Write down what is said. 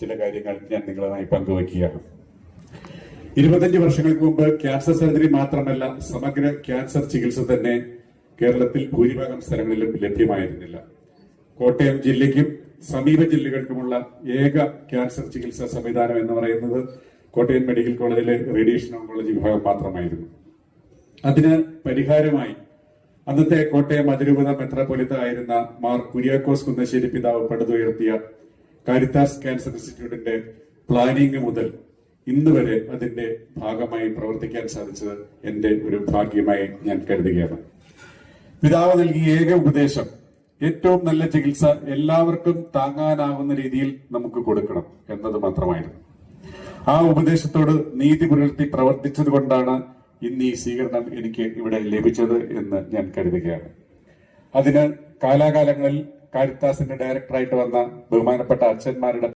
ചില കാര്യങ്ങൾ ഞാൻ നിങ്ങളുമായി പങ്കുവയ്ക്കുകയാണ്. ഇരുപത്തഞ്ച് വർഷങ്ങൾക്ക് മുമ്പ് ക്യാൻസർ സർജറി മാത്രമല്ല സമഗ്ര ക്യാൻസർ ചികിത്സ തന്നെ കേരളത്തിൽ ഭൂരിഭാഗം സ്ഥലങ്ങളിലും ലഭ്യമായിരുന്നില്ല. കോട്ടയം ജില്ലയ്ക്കും സമീപ ജില്ലകൾക്കുമുള്ള ഏക ക്യാൻസർ ചികിത്സാ സംവിധാനം എന്ന് പറയുന്നത് കോട്ടയം മെഡിക്കൽ കോളേജിലെ റേഡിയേഷൻ ഓങ്കോളജി വിഭാഗം മാത്രമായിരുന്നു. അതിന് പരിഹാരമായി അന്നത്തെ കോട്ടയം അതിരൂപത മെത്രാപൊലിത്ത ആയിരുന്ന മാർ കുര്യാക്കോസ് കുന്നശ്ശേരി പിതാവ് പടുതുയർത്തിയ കാരിത്താസ് ക്യാൻസർ ഇൻസ്റ്റിറ്റ്യൂട്ടിന്റെ പ്ലാനിംഗ് മുതൽ ഇന്ന് വരെ അതിന്റെ ഭാഗമായി പ്രവർത്തിക്കാൻ സാധിച്ചത് എന്റെ ഒരു ഭാഗ്യമായി ഞാൻ കരുതുകയാണ്. പിതാവ് നൽകിയ ഏക ഉപദേശം ഏറ്റവും നല്ല ചികിത്സ എല്ലാവർക്കും താങ്ങാനാവുന്ന രീതിയിൽ നമുക്ക് കൊടുക്കണം എന്നത് മാത്രമായിരുന്നു. ആ ഉപദേശത്തോട് നീതി പുലർത്തി പ്രവർത്തിച്ചത് കൊണ്ടാണ് ഇന്ന് ഈ സ്വീകരണം എനിക്ക് ഇവിടെ ലഭിച്ചത് എന്ന് ഞാൻ കരുതുകയാണ്. അതിന് കാലാകാലങ്ങളിൽ കാരിത്താസിന്റെ ഡയറക്ടറായിട്ട് വന്ന ബഹുമാനപ്പെട്ട അച്ഛന്മാരുടെ